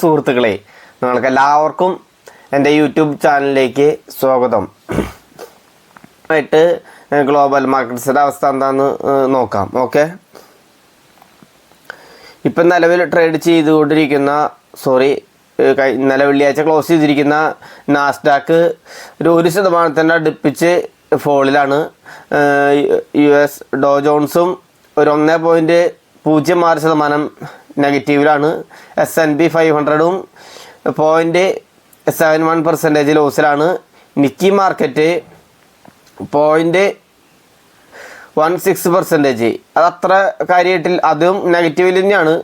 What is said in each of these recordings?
സുഹൃത്തുക്കളെ നിങ്ങൾക്ക് എല്ലാവർക്കും എന്റെ യൂട്യൂബ് ചാനലിലേക്ക് സ്വാഗതം. ആയിട്ട് ഗ്ലോബൽ മാർക്കറ്റ്സിന്റെ അവസ്ഥ എന്താണെന്ന് നോക്കാം. ഓക്കെ? ഇപ്പം നിലവിൽ ട്രേഡ് ചെയ്തുകൊണ്ടിരിക്കുന്ന സോറി ഇന്നലെ വെള്ളിയാഴ്ച ക്ലോസ് ചെയ്തിരിക്കുന്ന നാസ്ഡാക്ക് ഒരു ഒരു ശതമാനത്തിന്റെ അടുപ്പിച്ച് ഫോളിലാണ്. യു എസ് ഡോ ജോൺസും ഒരു ഒന്നേ പോയിന്റ് പൂജ്യം ആറ് ശതമാനം നെഗറ്റീവിലാണ്. എസ് എൻ ബി ഫൈവ് ഹൺഡ്രഡും point seven one percentage ലോസിലാണ് Nikkei market point one six percentage അത് അത്ര കാര്യമായിട്ടിൽ അതും നെഗറ്റീവിൽ തന്നെയാണ്.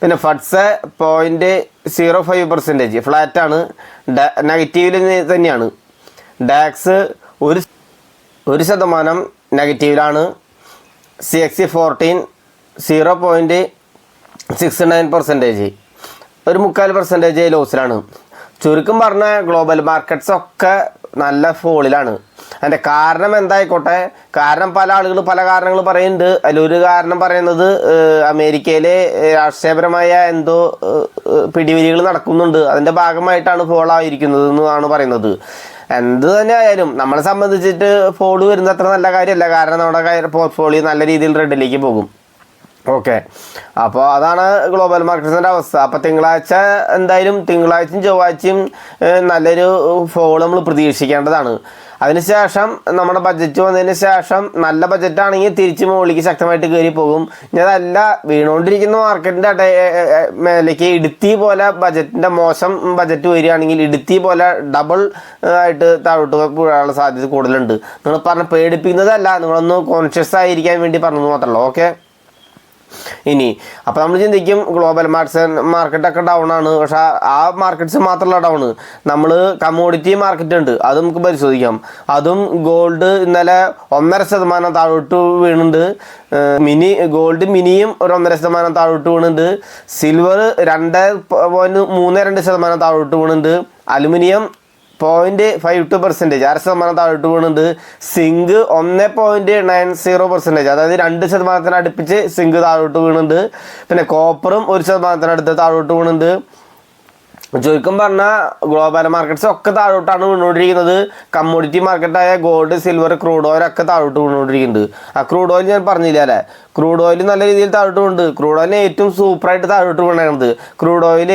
പിന്നെ ഫഡ്സ് പോയിന്റ് സീറോ ഫൈവ് പെർസെന്റേജ് ഫ്ലാറ്റാണ് നെഗറ്റീവിൽ തന്നെയാണ്. ഡാക്സ് ഒരു ഒരു ശതമാനം നെഗറ്റീവിലാണ് C X C fourteen zero point six nine percentage ഒരു മുക്കാൽ പെർസെന്റേജ് ലോസിലാണ് ചുരുക്കം പറഞ്ഞ ഗ്ലോബൽ മാർക്കറ്റ്സ് ഒക്കെ നല്ല ഫോളിലാണ് അതിന്റെ കാരണം എന്തായിക്കോട്ടെ? കാരണം പല ആളുകൾ പല കാരണങ്ങൾ പറയുന്നുണ്ട്. അതിലൊരു കാരണം പറയുന്നത് അമേരിക്കയിലെ രാഷ്ട്രീയപരമായ എന്തോ പിടിവിരികൾ നടക്കുന്നുണ്ട്. അതിന്റെ ഭാഗമായിട്ടാണ് ഫോൾ ആയിരിക്കുന്നത് എന്നാണ് പറയുന്നത്. എന്ത് തന്നെ ആയാലും നമ്മളെ സംബന്ധിച്ചിട്ട് ഫോൾ വരുന്നത് അത്ര നല്ല കാര്യമല്ല. കാരണം നമ്മുടെ പോർട്ട്ഫോളിയോ നല്ല രീതിയിൽ റെഡിലേക്ക് പോകും. ഓക്കെ. അപ്പോൾ അതാണ് ഗ്ലോബൽ മാർക്കറ്റ്സിന്റെ അവസ്ഥ. അപ്പോൾ തിങ്കളാഴ്ച എന്തായാലും തിങ്കളാഴ്ചയും ചൊവ്വാഴ്ചയും നല്ലൊരു ഫോൾ നമ്മൾ പ്രതീക്ഷിക്കേണ്ടതാണ്. അതിനുശേഷം നമ്മുടെ ബഡ്ജറ്റ് വന്നതിന് ശേഷം നല്ല ബഡ്ജറ്റ് ആണെങ്കിൽ തിരിച്ച് മുകളിലേക്ക് ശക്തമായിട്ട് കയറി പോകും. ഇനി അതല്ല വീണുകൊണ്ടിരിക്കുന്ന മാർക്കറ്റിന്റെ അട മേലേക്ക് ഇടുത്തി പോലെ ബജറ്റിന്റെ മോശം ബജറ്റ് വരികയാണെങ്കിൽ ഇടുത്തി പോലെ ഡബിൾ ആയിട്ട് താഴോട്ട് പോകാനുള്ള സാധ്യത കൂടുതലുണ്ട്. നിങ്ങൾ പറഞ്ഞ പേടിപ്പിക്കുന്നതല്ല നിങ്ങളൊന്ന് കോൺഷ്യസ് ആയിരിക്കാൻ വേണ്ടി പറഞ്ഞത് മാത്രമല്ല ഓക്കെ? ഇനി അപ്പോൾ നമ്മൾ ചിന്തിക്കും ഗ്ലോബൽ മാർക്സ് മാർക്കറ്റൊക്കെ ഡൗൺ ആണ്. പക്ഷേ ആ മാർക്കറ്റ്സ് മാത്രമല്ല ഡൗൺ നമ്മൾ കമ്മോഡിറ്റി മാർക്കറ്റ് ഉണ്ട്. അത് നമുക്ക് പരിശോധിക്കാം. അതും ഗോൾഡ് ഇന്നലെ ഒന്നര ശതമാനം താഴോട്ട് വീണുണ്ട്. മിനി ഗോൾഡ് മിനിയും ഒരു ഒന്നര ശതമാനം താഴോട്ട് വീണുണ്ട്. സിൽവർ രണ്ട് പോയിന്റ് മൂന്ന് രണ്ട് ശതമാനം താഴോട്ട് വീണുണ്ട്. Aluminium point five two percentage അര ശതമാനം താഴോട്ട് പോകുന്നുണ്ട് സിങ്ക് ഒന്ന് പോയിന്റ് നയൻ സീറോ പെർസെന്റേജ് അതായത് രണ്ട് ശതമാനത്തിന് അടുപ്പിച്ച് സിങ്ക് താഴോട്ട് വീണുണ്ട്. പിന്നെ കോപ്പറും ഒരു ശതമാനത്തിനടുത്ത് താഴോട്ട് വീണുണ്ട്. ചുരുക്കം പറഞ്ഞാൽ ഗ്ലോബൽ മാർക്കറ്റ്സ് ഒക്കെ താഴോട്ടാണ് വീണുകൊണ്ടിരിക്കുന്നത് കമ്മോഡിറ്റി മാർക്കറ്റായ ഗോൾഡ് സിൽവർ ക്രൂഡ് ഓയിൽ ഒക്കെ താഴോട്ട് വീണുകൊണ്ടിരിക്കുന്നുണ്ട് ആ ക്രൂഡ് ഓയിൽ ഞാൻ പറഞ്ഞില്ല അല്ലേ? ക്രൂഡ് ഓയിൽ നല്ല രീതിയിൽ താഴോട്ട് വീണ്ട് ക്രൂഡ് ഓയിലിന് ഏറ്റവും സൂപ്പറായിട്ട് താഴോട്ട് വീണത് ക്രൂഡ് ഓയിൽ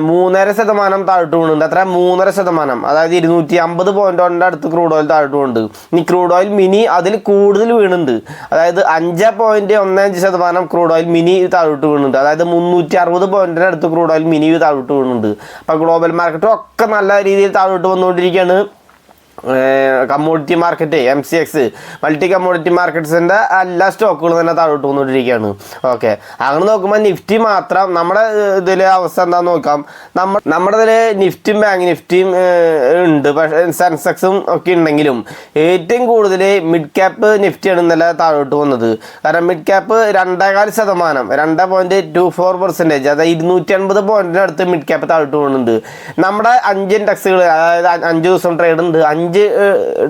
മൂന്നര ശതമാനം താഴോട്ട് വീണുണ്ട്. അത്ര മൂന്നര ശതമാനം. അതായത് ഇരുന്നൂറ്റി അമ്പത് പോയിന്റിന്റെ അടുത്ത് ക്രൂഡ് ഓയിൽ താഴോട്ട് വീണുണ്ട്. ഇനി ക്രൂഡ് ഓയിൽ മിനി അതിൽ കൂടുതൽ വീണുണ്ട്. അതായത് അഞ്ച് പോയിന്റ് ഒന്ന് അഞ്ച് ശതമാനം ക്രൂഡ് ഓയിൽ മിനി താഴോട്ട് വീണുണ്ട്. അതായത് മുന്നൂറ്റി അറുപത് പോയിന്റിന്റെ അടുത്ത് ക്രൂഡ് ഓയിൽ മിനി താഴോട്ട് വീണുണ്ട്. അപ്പോൾ ഗ്ലോബൽ മാർക്കറ്റും ഒക്കെ നല്ല രീതിയിൽ താഴോട്ട് വന്നുകൊണ്ടിരിക്കുകയാണ്. Commodity market M C X multi commodity മാർക്കറ്റ്സിന്റെ എല്ലാ സ്റ്റോക്കുകളും തന്നെ താഴോട്ട് വന്നുകൊണ്ടിരിക്കുകയാണ്. ഓക്കെ അങ്ങനെ നോക്കുമ്പോൾ നിഫ്റ്റി മാത്രം നമ്മുടെ ഇതിൽ അവസ്ഥ എന്താണെന്ന് നോക്കാം. നമ്മ നമ്മുടെ ഇതിൽ നിഫ്റ്റിയും ബാങ്ക് നിഫ്റ്റിയും ഉണ്ട്. പക്ഷേ സെൻസെക്സും ഒക്കെ ഉണ്ടെങ്കിലും ഏറ്റവും കൂടുതൽ മിഡ് ക്യാപ്പ് നിഫ്റ്റിയാണ് ഇന്നലെ താഴോട്ട് വന്നത്. കാരണം മിഡ് ക്യാപ്പ് രണ്ടേകാൽ ശതമാനം രണ്ട് പോയിന്റ് ടു ഫോർ പെർസെന്റേജ് അതായത് ഇരുന്നൂറ്റി അൻപത് പോയിന്റിനടുത്ത് മിഡ് ക്യാപ്പ് താഴോട്ട് പോകുന്നുണ്ട് നമ്മുടെ അഞ്ച് ഇൻഡെക്സുകൾ അതായത് അഞ്ച് ദിവസം ട്രേഡ് ഉണ്ട്. അഞ്ച്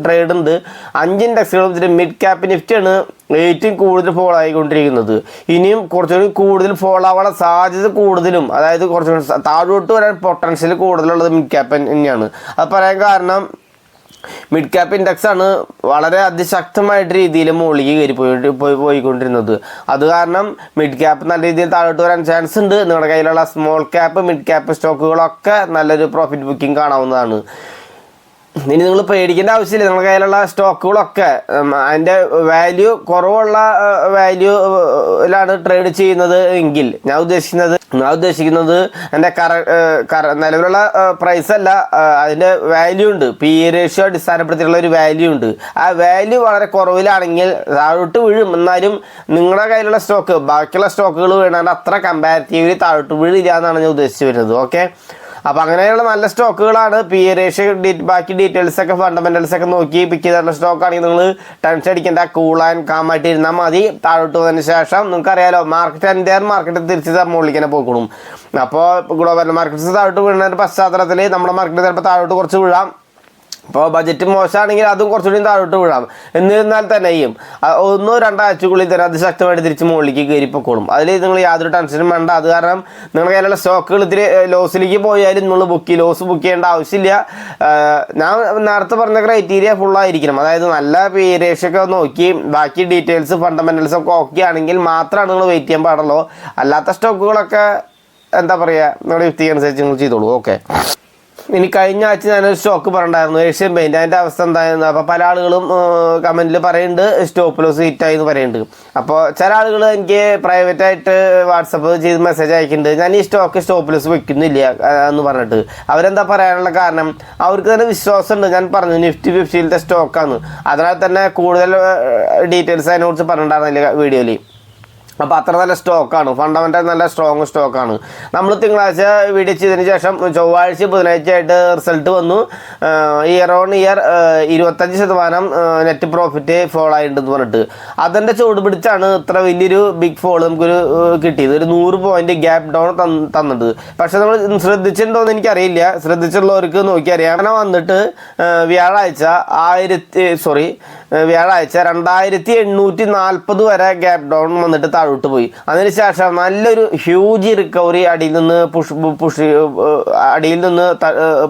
ട്രേഡ് ഉണ്ട്. അഞ്ച് ഇൻഡെക്സുകളും മിഡ് ക്യാപ്പ് നിഫ്റ്റിയാണ് ഏറ്റവും കൂടുതൽ ഫോൾ ആയിക്കൊണ്ടിരിക്കുന്നത്. ഇനിയും കുറച്ചുകൂടി കൂടുതൽ ഫോൾ ആവാനുള്ള സാധ്യത കൂടുതലും. അതായത് കുറച്ചുകൂടി താഴോട്ട് വരാൻ പൊട്ടൻഷ്യൽ കൂടുതലുള്ളത് മിഡ് ക്യാപ്പ് തന്നെയാണ്. അത് പറയാൻ കാരണം മിഡ് ക്യാപ്പ് ഇൻഡെക്സ് ആണ് വളരെ അതിശക്തമായിട്ട് രീതിയിൽ മുകളിലേക്ക് കയറി പോയി പോയി പോയിക്കൊണ്ടിരുന്നത്. അത് കാരണം മിഡ് ക്യാപ്പ് നല്ല രീതിയിൽ താഴോട്ട് വരാൻ ചാൻസ് ഉണ്ട്. നിങ്ങളുടെ കയ്യിലുള്ള സ്മോൾ ക്യാപ്പ് മിഡ് ക്യാപ്പ് സ്റ്റോക്കുകളൊക്കെ നല്ലൊരു പ്രോഫിറ്റ് ബുക്കിംഗ് കാണാവുന്നതാണ്. ഇനി നിങ്ങൾ പേടിക്കേണ്ട ആവശ്യമില്ല. നിങ്ങളുടെ കയ്യിലുള്ള സ്റ്റോക്കുകളൊക്കെ അതിന്റെ വാല്യൂ കുറവുള്ള വാല്യൂലാണ് ട്രേഡ് ചെയ്യുന്നത് എങ്കിൽ ഞാൻ ഉദ്ദേശിക്കുന്നത് ഞാൻ ഉദ്ദേശിക്കുന്നത് എന്റെ കറ നിലവിലുള്ള പ്രൈസ് അല്ല അതിന്റെ വാല്യൂ ഉണ്ട്. പി ഇ റേഷ്യോ അടിസ്ഥാനപ്പെടുത്തിയിട്ടുള്ള ഒരു വാല്യൂ ഉണ്ട്. ആ വാല്യൂ വളരെ കുറവിലാണെങ്കിൽ താഴോട്ട് വീഴും. എന്നാലും നിങ്ങളുടെ കയ്യിലുള്ള സ്റ്റോക്ക് ബാക്കിയുള്ള സ്റ്റോക്കുകൾ വീണാൽ അത്ര കമ്പാരിറ്റീവ്ലി താഴോട്ട് വീഴില്ല എന്നാണ് ഞാൻ ഉദ്ദേശിച്ചു വരുന്നത്. ഓക്കെ അപ്പോൾ അങ്ങനെയുള്ള നല്ല സ്റ്റോക്കുകളാണ്. പി എ റേഷ്യ ബാക്കി ഡീറ്റെയിൽസ് ഒക്കെ ഫണ്ടമെന്റൽസ് ഒക്കെ നോക്കി പിക്ക് ചെയ്തിട്ടുള്ള സ്റ്റോക്ക് ആണെങ്കിൽ നിങ്ങൾ ടെൻഷൻ അടിക്കേണ്ട കൂൾ ആൻഡ് കാമായിട്ട് ഇരുന്നാൽ മതി. താഴോട്ട് വന്നതിന് ശേഷം നിങ്ങൾക്ക് അറിയാലോ മാർക്കറ്റ് എന്റെ മാർക്കറ്റ് തിരിച്ച് മുകളിലേക്ക് തന്നെ അപ്പോൾ ഗ്ലോബൽ മാർക്കറ്റ്സ് താഴോട്ട് വീഴുന്ന പശ്ചാത്തലത്തിൽ നമ്മുടെ മാർക്കറ്റ് ചിലപ്പോൾ താഴോട്ട് കുറച്ച് വീഴാം. അപ്പോൾ ബജറ്റ് മോശമാണെങ്കിൽ അതും കുറച്ചുകൂടി താഴോട്ട് വീഴാം എന്നിരുന്നാൽ തന്നെയും ഒന്നോ രണ്ടാഴ്ചക്കുള്ളിൽ തന്നെ അതിശക്തമായിട്ട് തിരിച്ച് മുകളിലേക്ക് കയറിപ്പോക്കോളും അതിൽ നിങ്ങൾ യാതൊരു ടെൻഷനും വേണ്ട. അത് കാരണം നിങ്ങളുടെ കയ്യിലുള്ള സ്റ്റോക്കുകൾ ഇത്തിരി ലോസിലേക്ക് പോയാലും നിങ്ങൾ ബുക്ക് ലോസ് ബുക്ക് ചെയ്യേണ്ട ആവശ്യമില്ല. ഞാൻ നേരത്തെ പറഞ്ഞ ക്രൈറ്റീരിയ ഫുള്ളായിരിക്കണം അതായത് നല്ല പി ഒക്കെ നോക്കി ബാക്കി ഡീറ്റെയിൽസ് ഫണ്ടമെന്റൽസ് ഒക്കെ ഓക്കെ ആണെങ്കിൽ മാത്രമാണ് നിങ്ങൾ വെയിറ്റ് ചെയ്യാൻ പാടുള്ളൂ. അല്ലാത്ത സ്റ്റോക്കുകളൊക്കെ എന്താ പറയുക നിങ്ങളുടെ യുക്തി അനുസരിച്ച് നിങ്ങൾ ചെയ്തോളൂ. ഓക്കെ ഇനി കഴിഞ്ഞ ആഴ്ച ഞാനൊരു സ്റ്റോക്ക് പറഞ്ഞിട്ടുണ്ടായിരുന്നു ഏഷ്യൻ പെയിന്റ് അതിന്റെ അവസ്ഥ എന്തായിരുന്നു? അപ്പോൾ പല ആളുകളും കമന്റിൽ പറയുന്നുണ്ട് സ്റ്റോപ്പ് ലോസ് ഹിറ്റ് ആയി എന്ന് പറയുന്നുണ്ട് അപ്പോൾ ചില ആളുകൾ എനിക്ക് പ്രൈവറ്റ് ആയിട്ട് വാട്സപ്പ് ചെയ്ത് മെസ്സേജ് അയക്കുന്നുണ്ട് ഞാൻ ഈ സ്റ്റോക്ക് സ്റ്റോപ്പ് ലോസ് വെക്കുന്നില്ല എന്ന് പറഞ്ഞിട്ട്. അവരെന്താ പറയാനുള്ള കാരണം അവർക്ക് തന്നെ വിശ്വാസമുണ്ട്. ഞാൻ പറഞ്ഞു നിഫ്റ്റി ഫിഫ്റ്റിയിലത്തെ സ്റ്റോക്കാണ് അതിനാൽ തന്നെ കൂടുതൽ ഡീറ്റെയിൽസ് അതിനെക്കുറിച്ച് പറഞ്ഞിട്ടുണ്ടായിരുന്നില്ല വീഡിയോയിൽ. അപ്പോൾ അത്ര നല്ല സ്റ്റോക്കാണ് ഫണ്ടമെന്റൽ നല്ല സ്ട്രോങ് സ്റ്റോക്കാണ് നമ്മൾ തിങ്കളാഴ്ച വീഡിയോ ചെയ്തതിന് ശേഷം ചൊവ്വാഴ്ച ബുധനാഴ്ച ആയിട്ട് റിസൾട്ട് വന്നു. ഇയർ ഓൺ ഇയർ ഇരുപത്തഞ്ച് ശതമാനം നെറ്റ് പ്രോഫിറ്റ് ഫോൾ ആയിട്ടുണ്ടെന്ന് പറഞ്ഞിട്ട്. അതിന്റെ ചുവട് പിടിച്ചാണ് ഇത്ര വലിയൊരു ബിഗ് ഫോൾ നമുക്കൊരു കിട്ടിയത്. ഒരു നൂറ് പോയിന്റ് ഗ്യാപ്പ് ഡൗൺ തന്നത്. പക്ഷെ നമ്മൾ ശ്രദ്ധിച്ചിട്ടുണ്ടോ എന്ന് എനിക്കറിയില്ല. ശ്രദ്ധിച്ചിട്ടുള്ളവർക്ക് നോക്കിയറിയാം. അങ്ങനെ വന്നിട്ട് വ്യാഴാഴ്ച ആയിരത്തി സോറി വ്യാഴാഴ്ച രണ്ടായിരത്തി എണ്ണൂറ്റി നാൽപ്പത് വരെ ഗ്യാപ് ഡൗൺ വന്നിട്ട് താഴോട്ട് പോയി. അതിനുശേഷം നല്ലൊരു ഹ്യൂജ് റിക്കവറി അടിയിൽ നിന്ന് പുഷ് പുഷ് അടിയിൽ നിന്ന്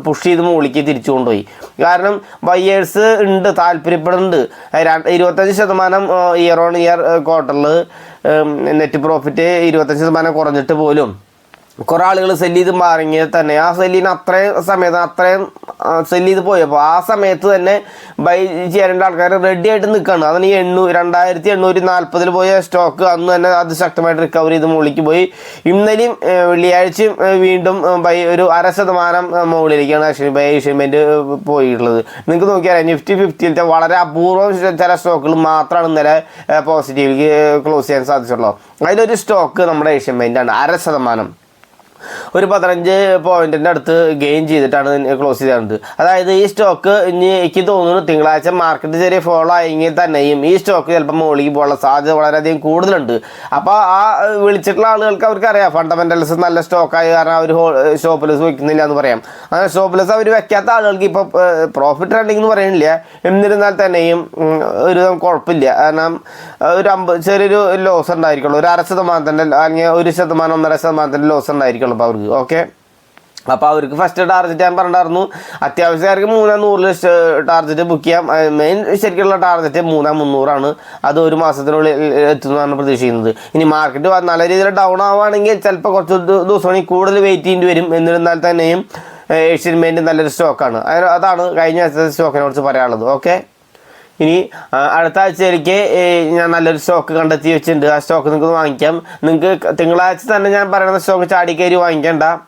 പുഷ് ചെയ്ത് മുകളിലേക്ക് തിരിച്ചു കൊണ്ടുപോയി. കാരണം ബയ്യേഴ്സ് ഉണ്ട് താല്പര്യപ്പെടുന്നുണ്ട്. ഇരുപത്തഞ്ച് ശതമാനം ഇയർ ഓൺ ഇയർ ക്വാർട്ടറിൽ നെറ്റ് പ്രോഫിറ്റ് ഇരുപത്തഞ്ച് ശതമാനം കുറഞ്ഞിട്ട് പോലും കുറെ ആളുകൾ സെല്ല് ചെയ്ത് മാറിയത് തന്നെ. ആ സെല്ലിന് അത്രയും സമയത്ത് അത്രയും സെല്ല് ചെയ്ത് പോയപ്പോൾ ആ സമയത്ത് തന്നെ ബൈ ചെയ്യേണ്ട ആൾക്കാർ റെഡി ആയിട്ട് നിൽക്കുകയാണ് അതിന് ഈ എണ്ണൂ രണ്ടായിരത്തി എണ്ണൂറ്റി നാൽപ്പതിൽ പോയ സ്റ്റോക്ക് അന്ന് തന്നെ അത് ശക്തമായിട്ട് റിക്കവർ ചെയ്ത് മുകളിലേക്ക് പോയി. ഇന്നലെയും വെള്ളിയാഴ്ചയും വീണ്ടും ബൈ ഒരു അര ശതമാനം മുകളിലേക്കാണ് ഏഷ്യൻ ബൈ ഏഷ്യമെന്റ് പോയിട്ടുള്ളത്. നിങ്ങൾക്ക് നോക്കിയാൽ നിഫ്റ്റി ഫിഫ്റ്റിയിലത്തെ വളരെ അപൂർവം ചില സ്റ്റോക്കുകൾ മാത്രമാണ് ഇന്നലെ പോസിറ്റീവിലേക്ക് ക്ലോസ് ചെയ്യാൻ സാധിച്ചുള്ളൂ. അതിലൊരു സ്റ്റോക്ക് നമ്മുടെ ഏഷ്യൻ പെയിന്റാണ് അര ശതമാനം. ഒരു പതിനഞ്ച് പോയിന്റിന്റെ അടുത്ത് ഗെയിൻ ചെയ്തിട്ടാണ് ക്ലോസ് ചെയ്തത്. അതായത് ഈ സ്റ്റോക്ക് ഇനി എനിക്ക് തോന്നുന്നു തിങ്കളാഴ്ച മാർക്കറ്റ് ചെറിയ ഫോളോ ആയെങ്കിൽ തന്നെയും ഈ സ്റ്റോക്ക് ചിലപ്പോൾ മുകളിലേക്ക് പോകാനുള്ള സാധ്യത വളരെയധികം കൂടുതലുണ്ട്. അപ്പോൾ ആ വിളിച്ചിട്ടുള്ള ആളുകൾക്ക് അവർക്ക് അറിയാം ഫണ്ടമെന്റൽസ് നല്ല സ്റ്റോക്കായി കാരണം അവർ ഷോപ്പ്ലെസ് വെക്കുന്നില്ല എന്ന് പറയാം. അങ്ങനെ ഷോപ്പ്ലെസ് അവർ വെക്കാത്ത ആളുകൾക്ക് ഇപ്പോൾ പ്രോഫിറ്റ് റണ്ണിംഗ് എന്ന് പറയുന്നില്ല എന്നിരുന്നാൽ തന്നെയും ഒരു കുഴപ്പമില്ല. കാരണം ഒരു അമ്പത് ചെറിയൊരു ലോസ് ഉണ്ടായിരിക്കുള്ളൂ. ഒരു അര ശതമാനത്തിന്റെ അല്ലെങ്കിൽ ഒരു ശതമാനം ഒന്നര ശതമാനത്തിന്റെ ലോസ് ഉണ്ടായിരിക്കുള്ളൂ. അപ്പോൾ അവർക്ക്. ഓക്കെ. അപ്പോൾ അവർക്ക് ഫസ്റ്റ് ടാർജറ്റ് ഞാൻ പറഞ്ഞിട്ടുണ്ടായിരുന്നു. അത്യാവശ്യക്കാർക്ക് മൂന്നാം നൂറിൽ ടാർജറ്റ് ബുക്ക് ചെയ്യാം. മെയിൻ ശരിക്കുള്ള ടാർജറ്റ് മൂന്നാം മുന്നൂറാണ്. അത് ഒരു മാസത്തിനുള്ളിൽ എത്തുന്നതാണ് പ്രതീക്ഷിക്കുന്നത്. ഇനി മാർക്കറ്റ് നല്ല രീതിയിൽ ഡൗൺ ആവുകയാണെങ്കിൽ ചിലപ്പോൾ കുറച്ച് ദിവസമാണെങ്കിൽ കൂടുതൽ വെയിറ്റ് ചെയ്യേണ്ടി വരും. എന്നിരുന്നാൽ തന്നെയും ഏഷ്യൻ മെയിന്റെ നല്ലൊരു സ്റ്റോക്കാണ് അതാണ് കഴിഞ്ഞ സ്റ്റോക്കിനെ കുറിച്ച് പറയാനുള്ളത്. ഓക്കെ. ഇനി അടുത്ത ആഴ്ചയിലേക്ക് ഞാൻ നല്ലൊരു സ്റ്റോക്ക് കണ്ടെത്തി വെച്ചിട്ടുണ്ട്. ആ സ്റ്റോക്ക് നിങ്ങൾക്ക് വാങ്ങിക്കാം. നിങ്ങൾക്ക് തിങ്കളാഴ്ച തന്നെ ഞാൻ പറയുന്ന സ്റ്റോക്ക് ചാടിക്കയറി വാങ്ങിക്കണ്ട. ഇത്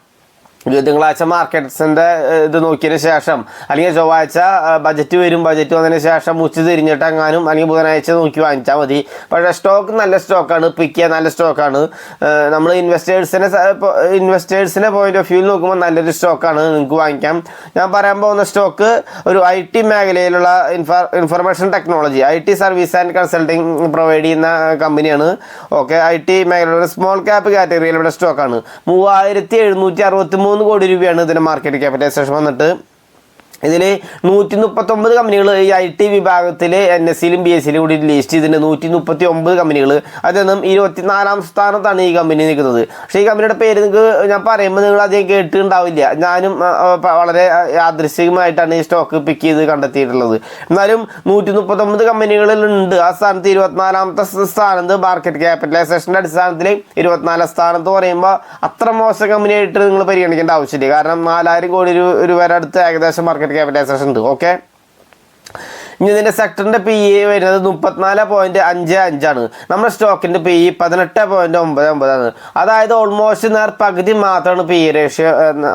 തിങ്കളാഴ്ച മാർക്കറ്റ്സിന്റെ ഇത് നോക്കിയതിന് ശേഷം അല്ലെങ്കിൽ ചൊവ്വാഴ്ച ബജറ്റ് വരും ബജറ്റ് വന്നതിന് ശേഷം ഉച്ച തിരിഞ്ഞിട്ട് എങ്ങാനും അല്ലെങ്കിൽ ബുധനാഴ്ച നോക്കി വാങ്ങിച്ചാൽ മതി. പക്ഷേ സ്റ്റോക്ക് നല്ല സ്റ്റോക്കാണ് പിക്ക് നല്ല സ്റ്റോക്കാണ് നമ്മൾ ഇൻവെസ്റ്റേഴ്സിനെ ഇൻവെസ്റ്റേഴ്സിനെ പോയിന്റ് ഓഫ് വ്യൂ നോക്കുമ്പോൾ നല്ലൊരു സ്റ്റോക്കാണ് നിങ്ങൾക്ക് വാങ്ങിക്കാം. ഞാൻ പറയാൻ പോകുന്ന സ്റ്റോക്ക് ഒരു ഐ ടി മേഖലയിലുള്ള infer information technology I T service and consulting provide ചെയ്യുന്ന കമ്പനിയാണ്. ഓക്കെ ഐ ടി മേഖലയുടെ സ്മോൾ ക്യാപ്പ് കാറ്റഗറിയിലുള്ള സ്റ്റോക്കാണ് മൂവായിരത്തി എഴുന്നൂറ്റി അറുപത്തി മൂന്ന് കോടി രൂപയാണ് ഇതിന്റെ മാർക്കറ്റ് ക്യാപിറ്റലൈസേഷൻ വന്നിട്ട്. ഇതിൽ നൂറ്റി മുപ്പത്തൊമ്പത് കമ്പനികൾ ഈ ഐ ടി വിഭാഗത്തിൽ എൻ എസ് സിയിലും ബി എസ് സിയിലും കൂടി ലിസ്റ്റ് ചെയ്തിട്ടുണ്ട്. നൂറ്റി മുപ്പത്തി ഒമ്പത് കമ്പനികൾ അതിൽ ഇരുപത്തിനാലാം സ്ഥാനത്താണ് ഈ കമ്പനി നിൽക്കുന്നത്. പക്ഷേ ഈ കമ്പനിയുടെ പേര് നിങ്ങൾക്ക് ഞാൻ പറയുമ്പോൾ നിങ്ങൾ അധികം കേട്ടിട്ടുണ്ടാവില്ല. ഞാനും വളരെ യാദൃശ്യമായിട്ടാണ് ഈ സ്റ്റോക്ക് പിക്ക് ചെയ്ത് കണ്ടെത്തിയിട്ടുള്ളത്. എന്നാലും നൂറ്റി മുപ്പത്തൊമ്പത് കമ്പനികളിലുണ്ട് ആ സ്ഥാനത്ത് ഇരുപത്തിനാലാമത്തെ സ്ഥാനത്ത് മാർക്കറ്റ് ക്യാപിറ്റലൈസേഷന്റെ അടിസ്ഥാനത്തിൽ ഇരുപത്തിനാലാം സ്ഥാനത്ത് പറയുമ്പോൾ അത്ര മോശം കമ്പനിയായിട്ട് നിങ്ങൾ പരിഗണിക്കേണ്ട ആവശ്യമില്ല. കാരണം നാലായിരം കോടി രൂപ രൂപയുടെ അടുത്ത് ഏകദേശം മാർക്കറ്റ് ക്യാപിറ്റലൈസേഷൻ ഉണ്ട്. ഓക്കെ ഇനി ഇതിന്റെ സെക്ടറിന്റെ പി ഇ വരുന്നത് മുപ്പത്തിനാല് പോയിന്റ് അഞ്ച് അഞ്ചാണ്. നമ്മുടെ സ്റ്റോക്കിന്റെ പി ഇ പതിനെട്ട് പോയിന്റ് ഒമ്പത് ഒമ്പതാണ്. അതായത് ഓൾമോസ്റ്റ് നേർ പകുതി മാത്രമാണ് പി ഇ റേഷ്യോ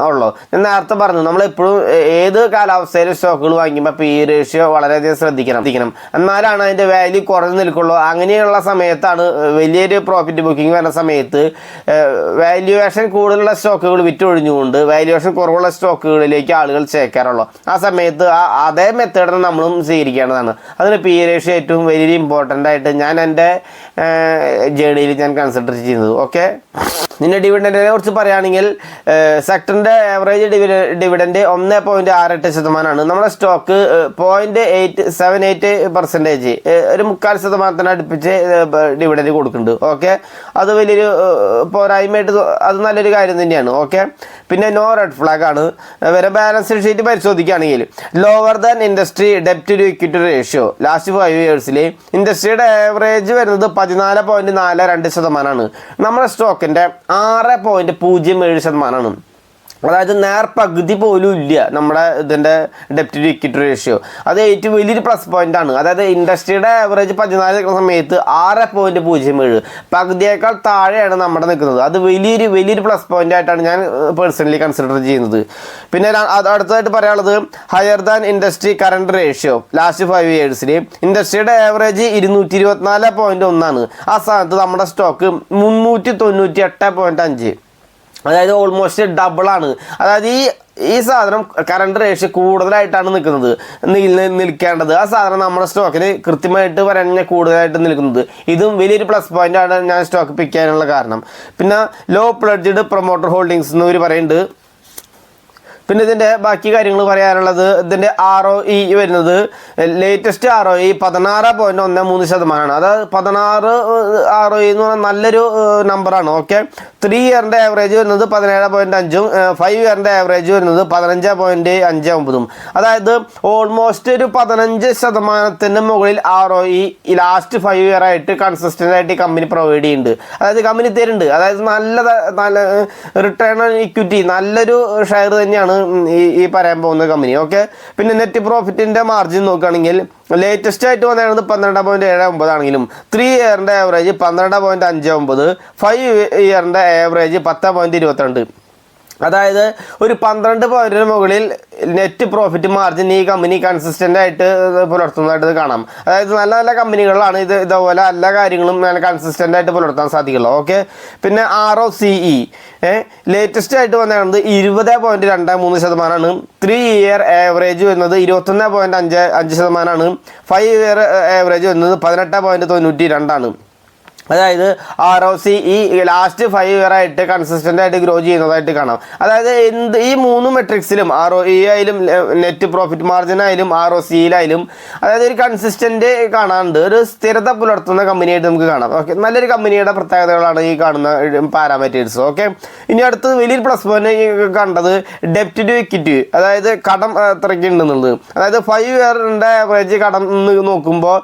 ഉള്ളത്. ഞാൻ നേരത്തെ പറഞ്ഞു നമ്മൾ എപ്പോഴും ഏത് കാലാവസ്ഥയിലും സ്റ്റോക്കുകൾ വാങ്ങിക്കുമ്പോൾ പി ഇ റേഷ്യോ വളരെയധികം ശ്രദ്ധിക്കണം. ശ്രദ്ധിക്കണം. എന്നാലാണ് അതിന്റെ വാല്യൂ കുറഞ്ഞു നിൽക്കുള്ളൂ. അങ്ങനെയുള്ള സമയത്താണ് വലിയൊരു പ്രോഫിറ്റ് ബുക്കിംഗ് വരുന്ന സമയത്ത് വാല്യുവേഷൻ കൂടുതലുള്ള സ്റ്റോക്കുകൾ വിറ്റൊഴിഞ്ഞുകൊണ്ട് വാല്യുവേഷൻ കുറവുള്ള സ്റ്റോക്കുകളിലേക്ക് ആളുകൾ ചേക്കാറുള്ളൂ. ആ സമയത്ത് ആ അതേ മെത്തേഡ് നമ്മളും സ്വീകരിക്കേണ്ടതാണ് അതിന് പി റേഷ്യോ ഏറ്റവും വലിയ ഇമ്പോർട്ടന്റ് ആയിട്ട് ഞാൻ എന്റെ ജേണിയിൽ ഞാൻ കൺസിഡർ ചെയ്യുന്നത്. ഓക്കെ നിന്റെ ഡിവിഡന്റിനെ കുറിച്ച് പറയുകയാണെങ്കിൽ സെക്ടറിന്റെ ആവറേജ് ഡിവിഡ ഡിവിഡന്റ് ഒന്ന് പോയിന്റ് ആറ് എട്ട് ശതമാനമാണ്. നമ്മുടെ stock point eight seven eight percentage ഒരു മുക്കാൽ ശതമാനത്തിന് അടുപ്പിച്ച് ഡിവിഡന്റ് കൊടുക്കുന്നുണ്ട്. ഓക്കെ അത് വലിയൊരു പോരായ്മയായിട്ട് അത് നല്ലൊരു കാര്യം തന്നെയാണ്. ഓക്കെ പിന്നെ നോ റെഡ് ഫ്ലാഗ് ആണ്. വരെ ബാലൻസ് ഷീറ്റ് പരിശോധിക്കുകയാണെങ്കിൽ lower than industry ഡെപ്റ്റ് to equity ratio last five ഇയേഴ്സിൽ ഇൻഡസ്ട്രിയുടെ ആവറേജ് വരുന്നത് പതിനാല് പോയിന്റ് നാല് രണ്ട് ശതമാനമാണ്. നമ്മുടെ സ്റ്റോക്കിന്റെ ആറ് പോയിന്റ് പൂജ്യം ഏഴ് ശതമാനമാണ്. അതായത് നേർ പോലും ഇല്ല നമ്മുടെ ഇതിന്റെ ഡെപ്റ്റ് ടു ഇക്വിറ്റി റേഷ്യോ അത് ഏറ്റവും വലിയൊരു പ്ലസ് പോയിന്റ് ആണ്. അതായത് ഇൻഡസ്ട്രിയുടെ ആവറേജ് പതിനാല് നിൽക്കുന്ന സമയത്ത് ആറ് പോയിന്റ് പൂജ്യം ഏഴ്. പകുതിയേക്കാൾ താഴെയാണ് നമ്മുടെ നിൽക്കുന്നത്. അത് വലിയൊരു വലിയൊരു പ്ലസ് പോയിന്റ് ആയിട്ടാണ് ഞാൻ പേഴ്സണലി കൺസിഡർ ചെയ്യുന്നത്. പിന്നെ അടുത്തതായിട്ട് പറയാനുള്ളത് higher than industry current ratio last five ഇയേഴ്സിൽ ഇൻഡസ്ട്രിയുടെ ആവറേജ് ഇരുന്നൂറ്റി ഇരുപത്തിനാല് പോയിന്റ് ഒന്നാണ്. ആ സ്ഥാനത്ത് നമ്മുടെ സ്റ്റോക്ക് മുന്നൂറ്റി തൊണ്ണൂറ്റി എട്ട് പോയിന്റ് അഞ്ച്. അതായത് ഓൾമോസ്റ്റ് ഡബിൾ ആണ്. അതായത് ഈ ഈ സാധനം കറണ്ട് റേഷ്യോ കൂടുതലായിട്ടാണ് നിൽക്കുന്നത്. നിൽ- നിൽക്കേണ്ടത്. ആ സാധനം നമ്മുടെ സ്റ്റോക്കിന് കൃത്യമായിട്ട് വരാൻ കൂടുതലായിട്ട് നിൽക്കുന്നത്. ഇതും വലിയൊരു പ്ലസ് പോയിന്റ് ആണ് ഞാൻ സ്റ്റോക്ക് പിക്കാനുള്ള കാരണം. പിന്നെ ലോ പ്ലഡ്ജഡ് പ്രൊമോട്ടർ ഹോൾഡിങ്സ് എന്ന് ഇവർ പറയുന്നുണ്ട്. പിന്നെ ഇതിന്റെ ബാക്കി കാര്യങ്ങൾ പറയാനുള്ളത് ഇതിന്റെ ആർ ഒ ഇ വരുന്നത് ലേറ്റസ്റ്റ് ആർ ഒ ഇ പതിനാറ് പോയിന്റ് ഒന്ന് മൂന്ന് ശതമാനമാണ്. അതായത് പതിനാറ് ആർ ഒ ഇ എന്ന് പറഞ്ഞാൽ നല്ലൊരു നമ്പറാണ് ഓക്കെ ത്രീ ഇയറിന്റെ ആവറേജ് വരുന്നത് പതിനേഴ് പോയിന്റ് അഞ്ചും ഫൈവ് ഇയറിന്റെ ആവറേജ് വരുന്നത് പതിനഞ്ച് പോയിന്റ് അഞ്ച് ഒമ്പതും. അതായത് ഓൾമോസ്റ്റ് ഒരു പതിനഞ്ച് ശതമാനത്തിന് മുകളിൽ R O E last five year ആയിട്ട് കൺസിസ്റ്റന്റ് ആയിട്ട് കമ്പനി പ്രൊവൈഡ് ചെയ്യുന്നുണ്ട്. അതായത് കമ്പനി തരുന്നുണ്ട്. അതായത് നല്ല നല്ല റിട്ടേൺ ഓൺ ഇക്വിറ്റി നല്ലൊരു ഷെയർ തന്നെയാണ് ഈ ഈ പറയാൻ പോകുന്ന കമ്പനി ഓക്കെ പിന്നെ നെറ്റ് പ്രോഫിറ്റിന്റെ മാർജിൻ നോക്കുകയാണെങ്കിൽ ലേറ്റസ്റ്റ് ആയിട്ട് വന്നിരുന്നത് പന്ത്രണ്ട് പോയിന്റ് ഏഴ് ഒമ്പതാണെങ്കിലും ത്രീ ഇയറിന്റെ ആവറേജ് പന്ത്രണ്ട് പോയിന്റ് അഞ്ച് ഒമ്പത് ഫൈവ് ഇയറിന്റെ ആവറേജ് പത്ത് പോയിന്റ് ഇരുപത്തിരണ്ട്. അതായത് ഒരു പന്ത്രണ്ട് പോയിന്റിന് മുകളിൽ നെറ്റ് പ്രോഫിറ്റ് മാർജിൻ ഈ കമ്പനി കൺസിസ്റ്റന്റ് ആയിട്ട് പുലർത്തുന്നതായിട്ട് കാണാം. അതായത് നല്ല നല്ല കമ്പനികളാണ് ഇത് ഇതുപോലെ എല്ലാ കാര്യങ്ങളും നല്ല കൺസിസ്റ്റന്റ് ആയിട്ട് പുലർത്താൻ സാധിക്കുള്ളൂ. ഓക്കെ പിന്നെ R O C E latest ആയിട്ട് വന്നിരുന്നത് ഇരുപത് പോയിന്റ് രണ്ട് മൂന്ന് ശതമാനമാണ് ത്രീ ഇയർ ആവറേജ് വരുന്നത് ഇരുപത്തൊന്ന് പോയിന്റ് അഞ്ച് അഞ്ച് ശതമാനമാണ് ഫൈവ് ഇയർ ആവറേജ് വരുന്നത് പതിനെട്ട് പോയിന്റ് തൊണ്ണൂറ്റി രണ്ടാണ്. അതായത് ആർ ഒ സി ഈ ലാസ്റ്റ് ഫൈവ് ഇയർ ആയിട്ട് കൺസിസ്റ്റന്റ് ആയിട്ട് ഗ്രോ ചെയ്യുന്നതായിട്ട് കാണാം. അതായത് എന്ത് ഈ മൂന്ന് മെട്രിക്സിലും ആർ ഒ ഇ ആയാലും നെറ്റ് പ്രോഫിറ്റ് മാർജിൻ ആയാലും ആർ ഒ സിയിലായാലും അതായത് ഒരു കൺസിസ്റ്റന്റ് കാണാനുണ്ട് ഒരു സ്ഥിരത പുലർത്തുന്ന കമ്പനിയായിട്ട് നമുക്ക് കാണാം. ഓക്കെ നല്ലൊരു കമ്പനിയുടെ പ്രത്യേകതകളാണ് ഈ കാണുന്ന പാരാമീറ്റേഴ്സ് ഓക്കെ ഇനി അടുത്തത് വലിയൊരു പ്ലസ് പോയിന്റ് കണ്ടത് ഡെപ്റ്റ് ടു ഇക്വിറ്റി അതായത് കടം എത്രയ്ക്കുണ്ടെന്നുള്ളത് അതായത് ഫൈവ് ഇയറിന്റെ ആവറേജ് കടം നോക്കുമ്പോൾ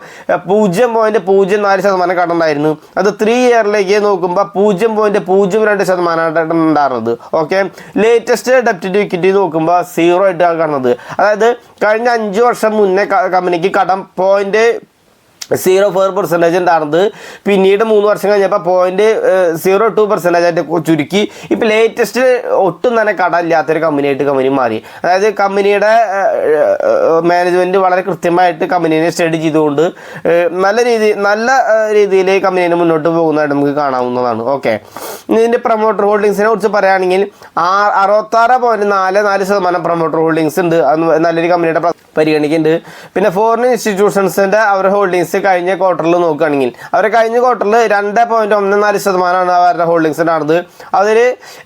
പൂജ്യം പോയിന്റ് പൂജ്യം നാല് ശതമാനം കടം ഉണ്ടായിരുന്നു. അത് ത്രീ ഇയറിലേക്ക് നോക്കുമ്പോൾ പൂജ്യം പോയിന്റ് പൂജ്യം രണ്ട് ശതമാനമായിട്ടാണ് ഉണ്ടാകുന്നത് ഓക്കെ ലേറ്റസ്റ്റ് ഡെപ്റ്റ് ഇക്വിറ്റി നോക്കുമ്പോൾ സീറോ ആയിട്ടാണ് കാണുന്നത്. അതായത് കഴിഞ്ഞ അഞ്ച് വർഷം മുന്നേ കമ്പനിക്ക് കടം പോയിന്റ് സീറോ ഫോർ പെർസെന്റേജ് ഉണ്ടായിരുന്നത് പിന്നീട് മൂന്ന് വർഷം കഴിഞ്ഞപ്പോൾ പോയിന്റ് സീറോ ടു പെർസെന്റേജ് ആയിട്ട് ചുരുക്കി. ഇപ്പോൾ ലേറ്റസ്റ്റ് ഒട്ടും തന്നെ കടമില്ലാത്തൊരു കമ്പനിയായിട്ട് കമ്പനി മാറി. അതായത് കമ്പനിയുടെ മാനേജ്മെന്റ് വളരെ കൃത്യമായിട്ട് കമ്പനീനെ സ്റ്റഡി ചെയ്തുകൊണ്ട് നല്ല രീതി നല്ല രീതിയിൽ കമ്പനീനെ മുന്നോട്ട് പോകുന്നതായിട്ട് നമുക്ക് കാണാവുന്നതാണ്. ഓക്കെ ഇതിന്റെ പ്രൊമോട്ടർ ഹോൾഡിങ്സിനെ കുറിച്ച് പറയുകയാണെങ്കിൽ അറുപത്താറ് പോയിന്റ് നാല് നാല് ശതമാനം പ്രൊമോട്ടർ ഹോൾഡിങ്സ് ഉണ്ട്. നല്ലൊരു കമ്പനിയുടെ പ്ര- പരിഗണിക്കുന്നുണ്ട്. പിന്നെ ഫോറിൻ ഇൻസ്റ്റിറ്റ്യൂഷൻസിന്റെ അവരുടെ ഹോൾഡിങ്സ് കഴിഞ്ഞ ക്വാർട്ടറിൽ നോക്കുകയാണെങ്കിൽ. അവരെ കഴിഞ്ഞ ക്വാർട്ടറിൽ രണ്ട് പോയിന്റ് ഒന്ന് നാല് ശതമാനമാണ് അവരുടെ ഹോൾഡിങ്സ് ഉണ്ടായിരുന്നത്. അതിൽ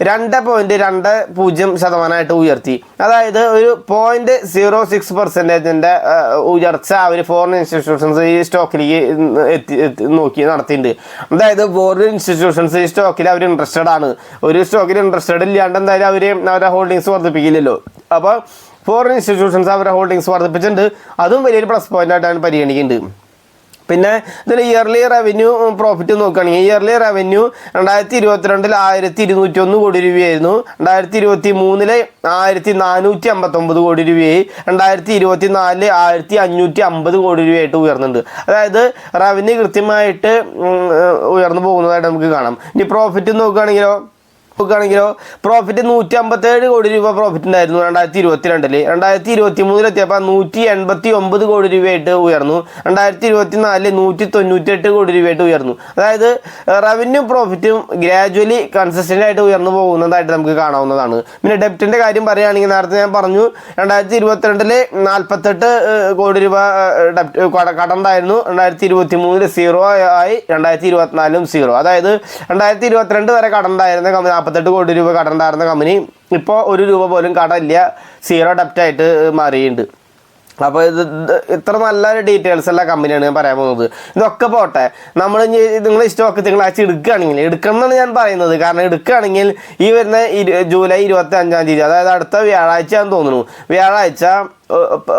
രണ്ട് പോയിന്റ് രണ്ട് പൂജ്യം ശതമാനമായിട്ട് ഉയർത്തി. അതായത് ഒരു പോയിന്റ് സീറോ സിക്സ് പെർസെന്റേജിന്റെ ഉയർച്ച അവർ ഫോറിൻ ഇൻസ്റ്റിറ്റ്യൂഷൻസ് ഈ സ്റ്റോക്കിലേക്ക് എത്തി നോക്കി നടത്തിയിട്ടുണ്ട്. അതായത് ഫോറിൻ ഇൻസ്റ്റിറ്റ്യൂഷൻസ് ഈ സ്റ്റോക്കിൽ അവർ ഇൻട്രസ്റ്റഡ് ആണ്. ഒരു സ്റ്റോക്കിൽ ഇൻട്രസ്റ്റഡ് ഇല്ലാണ്ട് എന്തായാലും അവർ അവരുടെ ഹോൾഡിങ്സ് വർദ്ധിപ്പിക്കില്ലല്ലോ. അപ്പോൾ ഫോറിൻ ഇൻസ്റ്റിറ്റ്യൂഷൻസ് അവരുടെ ഹോൾഡിങ്സ് വർദ്ധിപ്പിച്ചിട്ടുണ്ട്. അതും വലിയൊരു പ്ലസ് പോയിന്റ് ആയിട്ടാണ് പരിഗണിക്കുന്നുണ്ട്. പിന്നെ ഇതിൽ ഇയർലി റവന്യൂ പ്രോഫിറ്റ് നോക്കുകയാണെങ്കിൽ ഇയർലി റവന്യൂ രണ്ടായിരത്തി ഇരുപത്തിരണ്ടിൽ ആയിരത്തി ഇരുന്നൂറ്റി ഒന്ന് കോടി രൂപയായിരുന്നു. രണ്ടായിരത്തി ഇരുപത്തി മൂന്നിൽ ആയിരത്തി നാനൂറ്റി അമ്പത്തൊമ്പത് കോടി രൂപയായി. രണ്ടായിരത്തി ഇരുപത്തി നാലിൽ ആയിരത്തി അഞ്ഞൂറ്റി അമ്പത് കോടി രൂപയായിട്ട് ഉയർന്നുണ്ട്. അതായത് റവന്യൂ കൃത്യമായിട്ട് ഉയർന്നു പോകുന്നതായിട്ട് നമുക്ക് കാണാം. ഇനി പ്രോഫിറ്റ് നോക്കുകയാണെങ്കിലോ? നോക്കുകയാണെങ്കിലോ പ്രോഫിറ്റ് നൂറ്റി അമ്പത്തേഴ് കോടി രൂപ പ്രോഫിറ്റ് ഉണ്ടായിരുന്നു രണ്ടായിരത്തി ഇരുപത്തി രണ്ടിൽ രണ്ടായിരത്തി ഇരുപത്തി മൂന്നിലെത്തിയപ്പോൾ നൂറ്റി എൺപത്തി ഒമ്പത് കോടി രൂപയായിട്ട് ഉയർന്നു. രണ്ടായിരത്തി ഇരുപത്തി നാലിൽ നൂറ്റി തൊണ്ണൂറ്റി എട്ട് കോടി രൂപയായിട്ട് ഉയർന്നു. അതായത് റവന്യൂ പ്രോഫിറ്റും ഗ്രാജുവലി കൺസിസ്റ്റന്റ് ആയിട്ട് ഉയർന്നു പോകുന്നതായിട്ട് നമുക്ക് കാണാവുന്നതാണ്. പിന്നെ ഡെപ്റ്റിന്റെ കാര്യം പറയുകയാണെങ്കിൽ നേരത്തെ ഞാൻ പറഞ്ഞു രണ്ടായിരത്തി ഇരുപത്തിരണ്ടിൽ നാൽപ്പത്തെട്ട് കോടി രൂപ ഡെപ്റ്റ് കടമുണ്ടായിരുന്നു രണ്ടായിരത്തി ഇരുപത്തി മൂന്നിൽ സീറോ ആയി രണ്ടായിരത്തി ഇരുപത്തിനാലിലും സീറോ അതായത് രണ്ടായിരത്തി ഇരുപത്തിരണ്ട് വരെ കടമുണ്ടായിരുന്ന കമ്പനി നാൽപ്പത്തെട്ട് കോടി രൂപ കടണ്ടായിരുന്ന കമ്പനി ഇപ്പോൾ ഒരു രൂപ പോലും കടമില്ല സീറോ ഡെപ്റ്റായിട്ട് മാറിയിട്ടുണ്ട് അപ്പോൾ ഇത് ഇത് ഇത്ര നല്ല ഡീറ്റെയിൽസ് ഉള്ള കമ്പനിയാണ് ഞാൻ പറയാൻ പോകുന്നത്. ഇതൊക്കെ പോട്ടെ നമ്മൾ നിങ്ങൾ സ്റ്റോക്ക് തിങ്കളാഴ്ച എടുക്കുകയാണെങ്കിൽ എടുക്കണം എന്നാണ് ഞാൻ പറയുന്നത്. കാരണം എടുക്കുകയാണെങ്കിൽ ഈ വരുന്ന ജൂലൈ ഇരുപത്തി അഞ്ചാം തീയതി അതായത് അടുത്ത വ്യാഴാഴ്ച ആണെന്ന് തോന്നുന്നു. വ്യാഴാഴ്ച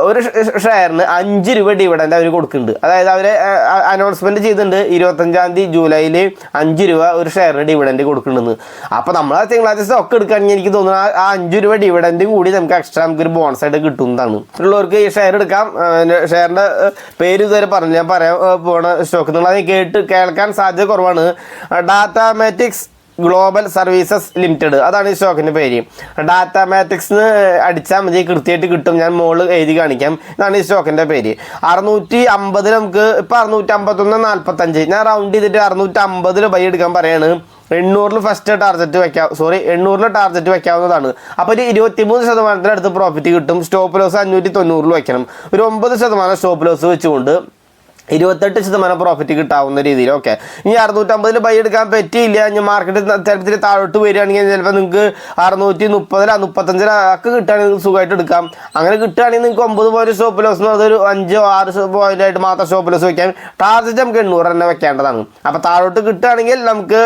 ഒരു ഷെയറിന് അഞ്ച് രൂപ ഡിവിഡൻഡ് അവർ കൊടുക്കുന്നുണ്ട്. അതായത് അവർ അനൗൺസ്മെന്റ് ചെയ്തിട്ടുണ്ട് ഇരുപത്തഞ്ചാം തീയതി ജൂലൈയിൽ അഞ്ച് രൂപ ഒരു ഷെയറിന് ഡിവിഡൻഡ് കൊടുക്കുന്നുണ്ടെന്ന് അപ്പോൾ നമ്മൾ ആ തിങ്കളാഴ്ച സ്റ്റോക്ക് എടുക്കുകയാണെങ്കിൽ എനിക്ക് തോന്നുന്നു ആ- അഞ്ച് രൂപ ഡിവിഡൻഡ് കൂടി നമുക്ക് എക്സ്ട്രാ നമുക്ക് ഒരു ബോണസ് ആയിട്ട് കിട്ടുന്നതാണ് ഉള്ളവർക്ക് ഈ ഷെയർ എടുക്കാം. ഷെയറിന്റെ പേര് ഇതുവരെ പറഞ്ഞു. ഞാൻ പറയാൻ ഏ, പോണ സ്റ്റോക്ക് അത് കേട്ട് കേൾക്കാൻ സാധ്യത കുറവാണ്. ഡാറ്റാമാറ്റിക്സ് ഗ്ലോബൽ സർവീസസ് ലിമിറ്റഡ് അതാണ് ഈ സ്റ്റോക്കിന്റെ പേര്. ഡാറ്റാമാറ്റിക്സ് അടിച്ചാൽ മതി. കൃത്യമായിട്ട് കിട്ടും. ഞാൻ മോൾ എഴുതി കാണിക്കാം. ഇതാണ് ഈ സ്റ്റോക്കിന്റെ പേര്. അറുന്നൂറ്റി അമ്പതിൽ നമുക്ക് ഇപ്പോൾ അറുന്നൂറ്റി അമ്പത്തൊന്ന് നാൽപ്പത്തഞ്ച് ഞാൻ റൗണ്ട് ചെയ്തിട്ട് അറുന്നൂറ്റി അമ്പതിൽ ബൈ എടുക്കാൻ പറയാണ്. എണ്ണൂറിൽ ഫസ്റ്റ് ടാർഗറ്റ് വെക്കാം സോറി എണ്ണൂറിൽ ടാർഗറ്റ് വെക്കാവുന്നതാണ്. അപ്പോൾ ഒരു ഇരുപത്തിമൂന്ന് ശതമാനത്തിന് അടുത്ത് പ്രോഫിറ്റ് കിട്ടും. സ്റ്റോപ്പ് ലോസ് അഞ്ഞൂറ്റി തൊണ്ണൂറിൽ വെക്കണം. ഒരു ഒമ്പത് ശതമാനം സ്റ്റോപ്പ് ലോസ് വെച്ചുകൊണ്ട് ഇരുപത്തെട്ട് ശതമാനം പ്രോഫിറ്റ് കിട്ടാവുന്ന രീതിയിൽ. ഓക്കെ ഇനി അറുന്നൂറ്റമ്പതിൽ ബൈ എടുക്കാൻ പറ്റിയില്ല. ഇനി മാർക്കറ്റ് ചിലപ്പോൾ താഴോട്ട് വരികയാണെങ്കിൽ ചിലപ്പോൾ നിങ്ങൾക്ക് അറുന്നൂറ്റി മുപ്പതില മുപ്പത്തഞ്ചില ഒക്കെ കിട്ടുകയാണെങ്കിൽ നിങ്ങൾക്ക് സുഖമായിട്ട് എടുക്കാം. അങ്ങനെ കിട്ടുകയാണെങ്കിൽ നിങ്ങൾക്ക് ഒമ്പത് പോയിന്റ് സ്റ്റോപ്പ് ലോസ് എന്ന് പറഞ്ഞാൽ ഒരു അഞ്ചോ ആറ് പോയിന്റ് ആയിട്ട് മാത്രം സ്റ്റോപ്പ് ലോസ് വെക്കാം ടാർജറ്റ് നമുക്ക് എണ്ണൂറ് തന്നെ വെക്കേണ്ടതാണ്. അപ്പോൾ താഴോട്ട് കിട്ടുകയാണെങ്കിൽ നമുക്ക്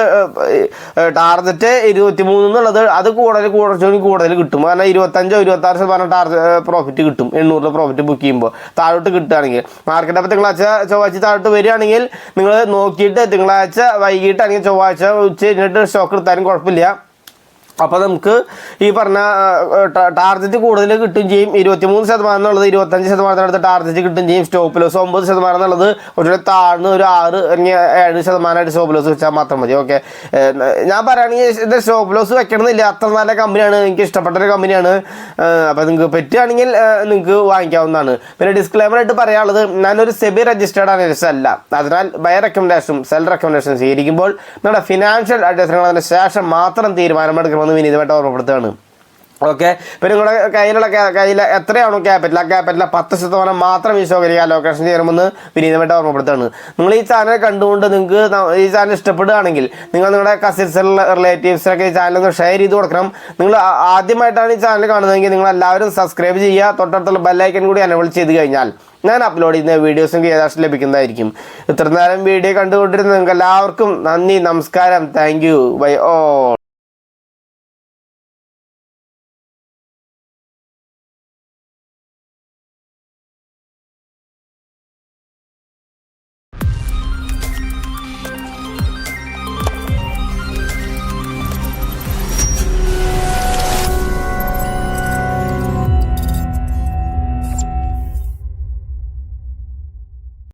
ടാർജറ്റ് ഇരുപത്തി മൂന്ന് എന്നുള്ളത് അത് കൂടുതൽ കുറച്ചുകൂടി കൂടുതൽ കിട്ടും. കാരണം ഇരുപത്തഞ്ചോ ഇരുപത്താറ് ശതമാനം ടാർജറ്റ് പ്രോഫിറ്റ് കിട്ടും. എണ്ണൂറിൽ പ്രോഫിറ്റ് ബുക്ക് ചെയ്യുമ്പോൾ താഴോട്ട് കിട്ടുകയാണെങ്കിൽ. മാർക്കറ്റ് അപ്പോൾ തിങ്കളാഴ്ച ചൊവ്വാഴ്ച താഴോട്ട് വരികയാണെങ്കിൽ നിങ്ങൾ നോക്കിയിട്ട് തിങ്കളാഴ്ച വൈകിട്ട് അല്ലെങ്കിൽ ചൊവ്വാഴ്ച ഉച്ച കഴിഞ്ഞിട്ട് സ്റ്റോക്ക് എടുത്താലും കുഴപ്പമില്ല. അപ്പോൾ നമുക്ക് ഈ പറഞ്ഞ ടാർജറ്റ് കൂടുതൽ കിട്ടും ചെയ്യും. ഇരുപത്തിമൂന്ന് ശതമാനം എന്നുള്ളത് ഇരുപത്തഞ്ച് ശതമാനത്തിനടുത്ത് ടാർജറ്റ് കിട്ടും ചെയ്യും. സ്റ്റോപ്പ് ലോസ് ഒമ്പത് ശതമാനം എന്നുള്ളത് ഒരു താഴ്ന്ന് ഒരു ആറ് അല്ലെങ്കിൽ ഏഴ് ശതമാനമായിട്ട് സ്റ്റോപ്പ് ലോസ് വെച്ചാൽ മാത്രം മതി. ഓക്കെ ഞാൻ പറയുകയാണെങ്കിൽ ഇത് സ്റ്റോപ്പ് ലോസ് വെക്കണമെന്നില്ല. അത്ര നല്ല കമ്പനിയാണ് എനിക്ക് ഇഷ്ടപ്പെട്ട ഒരു കമ്പനിയാണ് അപ്പോൾ നിങ്ങൾക്ക് പറ്റുകയാണെങ്കിൽ നിങ്ങൾക്ക് വാങ്ങിക്കാവുന്നതാണ്. പിന്നെ ഡിസ്ക്ലൈമർ ആയിട്ട് പറയാനുള്ളത് ഞാനൊരു സെബി രജിസ്റ്റേർഡ് അനലിസ്റ്റ് അല്ല. അതിനാൽ ബൈ റെക്കമെൻഡേഷനും സെൽ റെക്കമെൻഡേഷനും സ്വീകരിക്കുമ്പോൾ നിങ്ങളുടെ ഫിനാൻഷ്യൽ അഡ്വൈസറുകൾ അതിന് ശേഷം മാത്രം തീരുമാനമെടുക്കണമെന്ന് വിനീതമായിട്ട് ഓർമ്മപ്പെടുത്തുകയാണ്. ഓക്കെ? ഇപ്പം നിങ്ങളുടെ കയ്യിലുള്ള ക്യാ- കയ്യിൽ എത്രയാണോ ക്യാപിറ്റൽ? ആ ക്യാപിറ്റൽ പത്ത് ശതമാനം മാത്രം ഈ ഷോകരിക ലൊക്കേഷൻ ചെയ്യണമെന്ന് വിനീതമായിട്ട് ഓർമ്മപ്പെടുത്തുകയാണ്. നിങ്ങൾ ഈ ചാനൽ കണ്ടുകൊണ്ട് നിങ്ങൾക്ക് ഈ ചാനൽ ഇഷ്ടപ്പെടുകയാണെങ്കിൽ നിങ്ങൾ നിങ്ങളുടെ കസിൻസിലുള്ള റിലേറ്റീവ്സിനൊക്കെ ഈ ചാനൽ ഒന്ന് ഷെയർ ചെയ്ത് കൊടുക്കണം. നിങ്ങൾ ആദ്യമായിട്ടാണ് ഈ ചാനൽ കാണുന്നതെങ്കിൽ നിങ്ങൾ എല്ലാവരും സബ്സ്ക്രൈബ് ചെയ്യുക. തൊട്ടടുത്തുള്ള ബെല്ലൈക്കൻ കൂടി എനബിൾ ചെയ്ത് കഴിഞ്ഞാൽ ഞാൻ അപ്ലോഡ് ചെയ്യുന്ന വീഡിയോസും ഏതാശം ലഭിക്കുന്നതായിരിക്കും. ഇത്ര നേരം വീഡിയോ കണ്ടുകൊണ്ടിരുന്ന നിങ്ങൾക്ക് എല്ലാവർക്കും നന്ദി നമസ്കാരം. Thank you by all